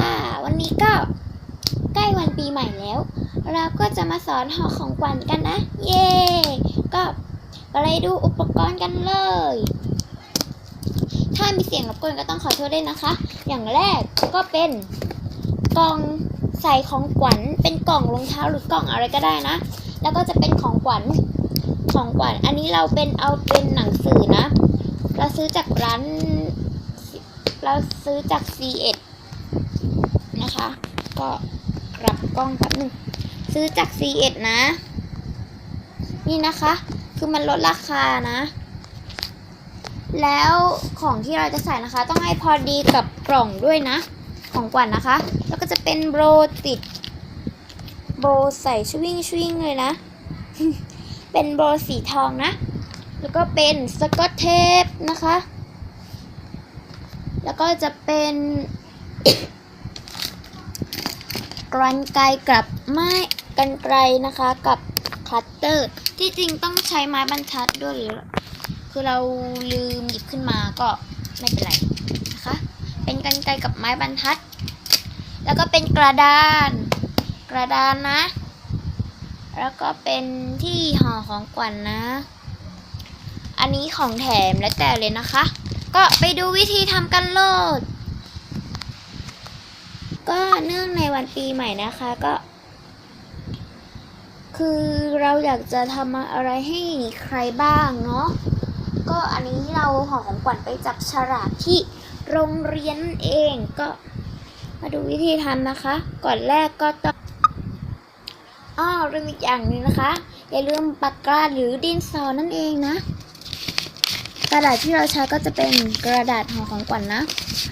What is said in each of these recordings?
ค่ะ วันนี้ก็ใกล้วันปีใหม่แล้ว เราก็จะมาสอนห่อของขวัญกันนะ เย้ก็ก็เลยดูอุปกรณ์กันเลย ถ้ามีเสียงรบกวนก็ต้องขอโทษด้วยนะคะ อย่างแรกก็เป็นกล่องใส่ของขวัญเป็นกล่องรองเท้าหรือกล่องอะไรก็ได้นะ แล้วก็จะเป็นของขวัญของขวัญอันนี้เราเป็นเอาเป็นหนังสือนะ เราซื้อจากร้านเราซื้อจาก C1 นะคะ ก็กลับกล้องแป๊บหนึงซื้อจาก C1 นะ นี่นะคะ คือมันลดราคานะ แล้วของที่เราจะใส่นะคะ ต้องให้พอดีกับกล่องด้วยนะ ของขวันนะคะ แล้วก็จะเป็นโบรติด โบใส่ชวิงชวิงเลยนะ เป็นโบสีทองนะ แล้วก็เป็นสกอตเทปนะคะ แล้วก็จะเป็น กรรไกรกับไม้กันไกรนะคะกับคัตเตอร์ ที่จริงต้องใช้ไม้บรรทัดด้วยหรือคือเราลืมหยิบขึ้นมาก็ไม่เป็นไรนะคะ เป็นกันไกรกับไม้บรรทัด แล้วก็เป็นกระดาน กระดานนะ แล้วก็เป็นที่ห่อของขวัญนนะ อันนี้ของแถมแล้วแต่เลยนะคะ ก็ไปดูวิธีทำกันโลด ก็เนื่องในวันปีใหม่นะคะก็ คือเราอยากจะทำอะไรให้ใครบ้างเนาะก็อันนี้เราห่อของขวัญไปจับฉลากที่โรงเรียนเองก็มาดูวิธีทำนะคะ ก่อนแรกก็ต้องอ้อลืมอีกอย่างนึงนะคะ อย่าลืมปากกาหรือดินสอนั่นเองนะ กระดาษที่เราใช้ก็จะเป็นกระดาษห่อของขวัญนะ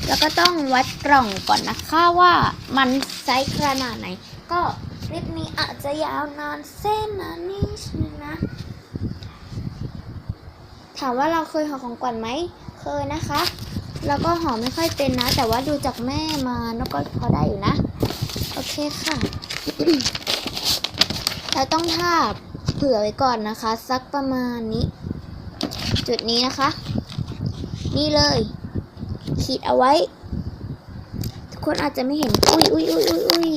แล้วก็ต้องวัดกล่องก่อนนะคะว่ามันไซส์ขนาดไหน ก็คลิปนี้อาจจะยาวนานเส้นนะนิดนึงนะ ถามว่าเราเคยห่อของขวัญไหม เคยนะคะ แล้วก็ห่อไม่ค่อยเป็นนะ แต่ว่าดูจากแม่มาแล้วก็พอได้อยู่นะ โอเคค่ะ เราต้องทาบเผื่อไว้ก่อนนะคะ สักประมาณนี้ จุดนี้นะคะ นี่เลย ขีดเอาไว้ ทุกคนอาจจะไม่เห็น อุ้ยอุ้ยอุ้ยอุ้ยอุ้ย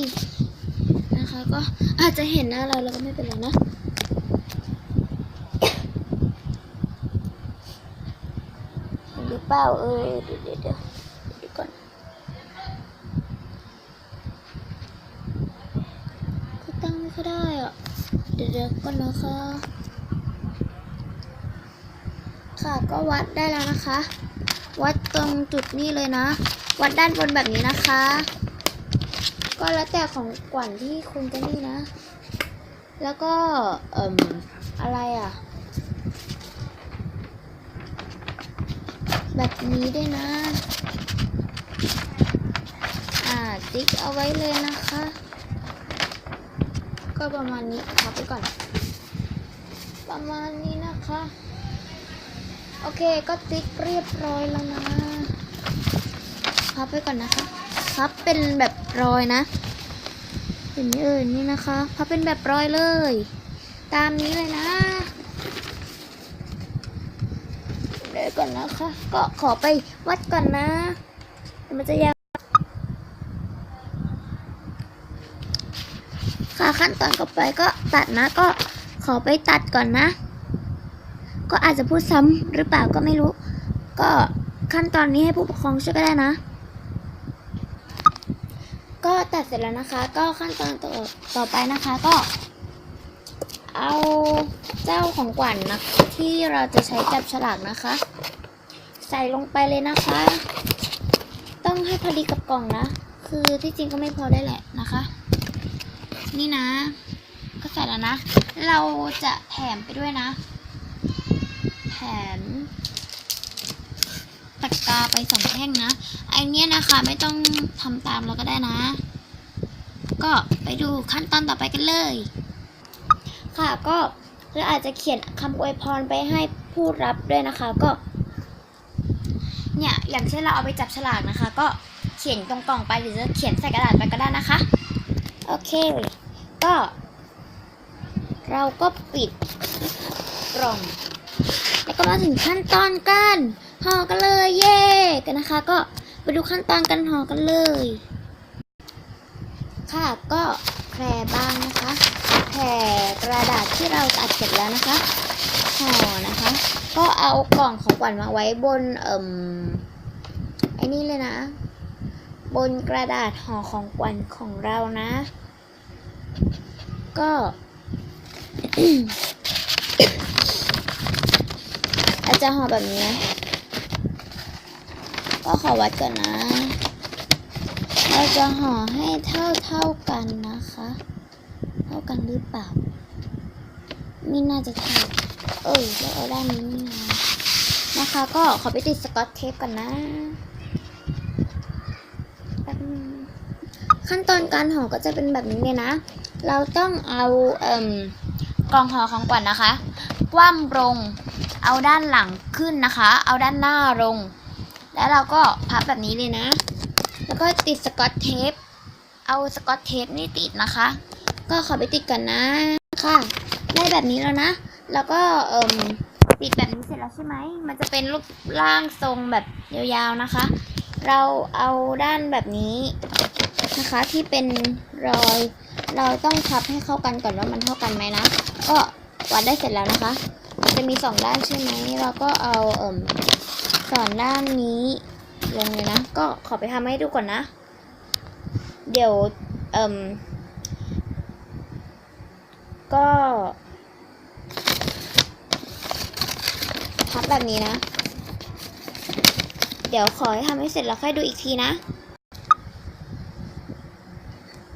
นะคะ ก็อาจจะเห็นหน้าเราแล้วก็ไม่เป็นไรนะหรือเปล่าเอ้ยเดี๋ยวเดี๋ยวเดี๋ยวเดี๋ยวก่อนก็ตั้งไม่ค่อยได้อะ เดี๋ยวเดี๋ยวก่อนนะคะ ค่ะ ก็วัดได้แล้วนะคะ วัดตรงจุดนี้เลยนะ วัดด้านบนแบบนี้นะคะ ก็แล้วแต่ของขวัญที่คุณจะนี่นะ แล้วก็เอ่มอะไรอะ แบบนี้ด้วยนะ อ่าติ๊กเอาไว้เลยนะคะ ก็ประมาณนี้พับไปก่อน ประมาณนี้นะคะ โอเคก็ติ๊กเรียบร้อยแล้วนะพับไปก่อนนะคะพับเป็นแบบรอยนะเห็นไหมเอ่ยนี่นะคะพับเป็นแบบรอยเลย ตามนี้เลยนะเดี๋ยวก่อนนะคะ ก็ขอไปวัดก่อนนะมันจะยาวค่ะขั้นตอนต่อไปก็ตัดนะก็ขอไปตัดก่อนนะ ก็อาจจะพูดซ้ำหรือเปล่าก็ไม่รู้ ก็ขั้นตอนนี้ให้ผู้ปกครองช่วยก็ได้นะ ก็ตัดเสร็จแล้วนะคะ ก็ขั้นตอนต่อต่อไปนะคะก็ เอาเจ้าของขวัญนะที่เราจะใช้จับฉลากนะคะ ใส่ลงไปเลยนะคะ ต้องให้พอดีกับกล่องนะ คือที่จริงก็ไม่พอได้แหละนะคะ นี่นะ ก็ใส่แล้วนะ เราจะแถมไปด้วยนะ แถมปากกาไปสองแท่งนะไอเนี้ยนะคะไม่ต้องทำตามเราก็ได้นะ ก็ไปดูขั้นตอนต่อไปกันเลย ค่ะก็เราอาจจะเขียนคำอวยพรไปให้ผู้รับด้วยนะคะก็ เนี่ยอย่างเช่นเราเอาไปจับฉลากนะคะ ก็เขียนตรงกล่องไปหรือจะเขียนใส่กระดาษไปก็ได้นะคะ โอเค ก็ เราก็ปิดกล่อง แล้วก็มาถึงขั้นตอนการห่อกันเลยเย่กันนะคะ ก็ไปดูขั้นตอนการห่อกันเลย ค่ะก็แพรบ้างนะคะแผ่กระดาษที่เราตัดเสร็จแล้วนะคะห่อนะคะ ก็เอากล่องของขวัญมาไว้บนเอ่มไอ้นี่เลยนะ บนกระดาษห่อของขวัญของเรานะ ก็ อาจจะห่อแบบนี้ ก็ขอวัดก่อนนะ เราจะห่อให้เท่าเท่ากันนะคะ เท่ากันหรือเปล่านี่น่าจะเท่าเอ้ยเราเอาด้านนี้นี่นะนะคะ ก็ขอไปติดสกอตเทปกันนะขั้นตอนการห่อก็จะเป็นแบบนี้เลยนะ เราต้องเอาเอ่มกล่องห่อของขวัญนนะคะ คว่ำลง เอาด้านหลังขึ้นนะคะ เอาด้านหน้าลง แล้วเราก็พับแบบนี้เลยนะ แล้วก็ติดสกอตเทป เอาสกอตเทปนี่ติดนะคะ ก็ขอไปติดกันนะค่ะ ได้แบบนี้แล้วนะ แล้วก็เอ่มติดแบบนี้เสร็จแล้วใช่ไหม มันจะเป็นรูปร่างทรงแบบยาวๆนะคะ เราเอาด้านแบบนี้นะคะที่เป็นรอย เราต้องพับให้เข้ากันก่อนว่ามันเท่ากันไหมนะ ก็วัดได้เสร็จแล้วนะคะ จะมีสองด้านใช่ไหมเราก็เอาเอ่มสองด้านนี้ลงเลยนะ ก็ขอไปทำให้ดูก่อนนะ เดี๋ยวเอ่มก็พับแบบนี้นะ เดี๋ยวขอให้ทำให้เสร็จแล้วค่อยดูอีกทีนะ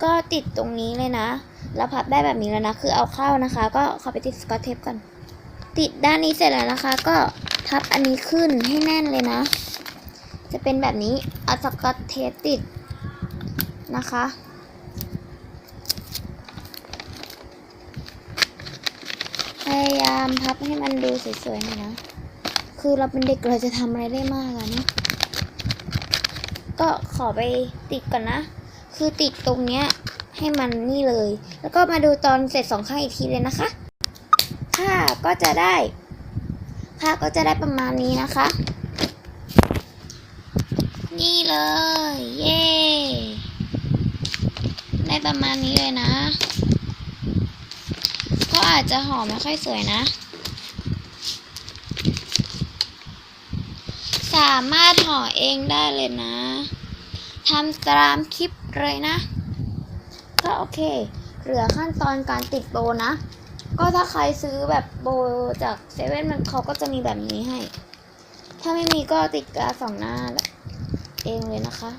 ก็ติดตรงนี้เลยนะ แล้วพับได้แบบนี้แล้วนะ คือเอาเข้านะคะ ก็ขอไปติดสกอตเทปก่อน ติดด้านนี้เสร็จแล้วนะคะ ก็พับอันนี้ขึ้นให้แน่นเลยนะ จะเป็นแบบนี้เอาสกอตเทปติดนะคะ พยายามพับให้มันดูสวยๆหน่อยนะ คือเราเป็นเด็กเราจะทำอะไรได้มากอะนะ ก็ขอไปติดก่อนนะ คือติดตรงเนี้ยให้มันนี่เลย แล้วก็มาดูตอนเสร็จสองข้างอีกทีเลยนะคะ ก็จะได้ผ้าก็จะได้ประมาณนี้นะคะ นี่เลย เย้ได้ประมาณนี้เลยนะ ก็อาจจะหอมไม่ค่อยสวยนะ สามารถห่อเองได้เลยนะทำตามคลิปเลยนะ ก็โอเค เหลือขั้นตอนการติดโบนะ ก็ถ้าใครซื้อแบบโบจากเซเว่นมันเขาก็จะมีแบบนี้ให้ ถ้าไม่มีก็ติดกาสองหน้าเองเลยนะคะ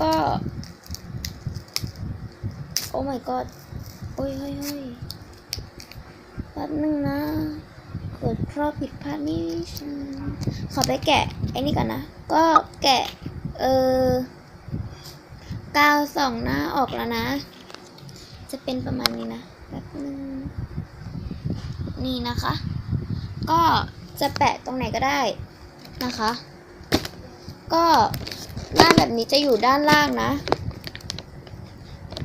ก็ โอ้ my god โอ้ยเฮ้ยเฮ้ยแป๊บนึงนะเกิดข้อผิดพลาดนี่ขอไปแกะไอ้นี่ก่อนนะ ก็แกะ เออกาวสองหน้าออกแล้วนะ จะเป็นประมาณนี้นะแป๊บนึงนี่นะคะ ก็จะแปะตรงไหนก็ได้นะคะ ก็ด้านแบบนี้จะอยู่ด้านล่างนะ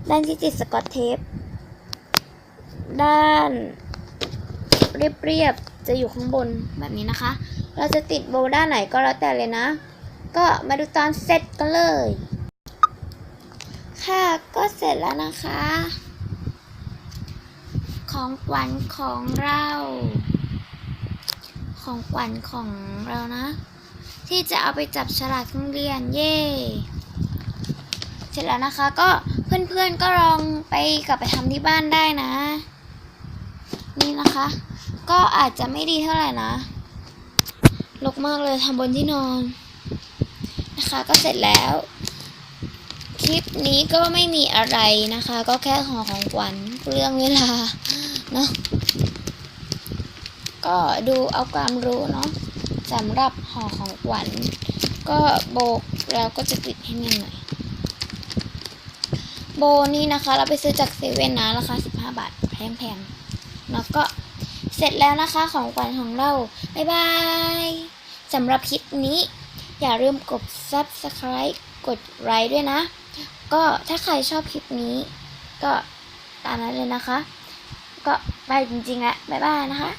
ด้านที่ติดสกอตเทป ด้านเรียบๆจะอยู่ข้างบนแบบนี้นะคะ เราจะติดโบว์ด้านไหนก็แล้วแต่เลยนะ ก็มาดูตอนเสร็จกันเลย ค่ะก็เสร็จแล้วนะคะ ของขวัญของเรา ของขวัญของเรานะ ที่จะเอาไปจับฉลากโรงเรียนเย่เสร็จแล้วนะคะก็เพื่อนๆก็ลองไปกลับไปทำที่บ้านได้นะ นี่นะคะ ก็อาจจะไม่ดีเท่าไหร่นะรกมากเลยทำบนที่นอนนะคะก็เสร็จแล้ว คลิปนี้ก็ไม่มีอะไรนะคะ ก็แค่ห่อของขวัญเรื่องเวลา เนาะก็ดูเอาความรู้เนาะสำหรับห่อของขวัญก็โบกแล้วก็จะติดให้แน่นหน่อยโบนี่นะคะ เราไปซื้อจากเซเว่นนะราคา 15 บาทแพงๆแล้วก็เสร็จแล้วนะคะของขวัญของเรา บ๊ายบายสำหรับคลิปนี้ อย่าลืมกด subscribe กดไลค์ด้วยนะ ก็ถ้าใครชอบคลิปนี้ ก็ตามนั้นเลยนะคะ ก็ไปจริงๆแล้วบ๊ายบายนะคะ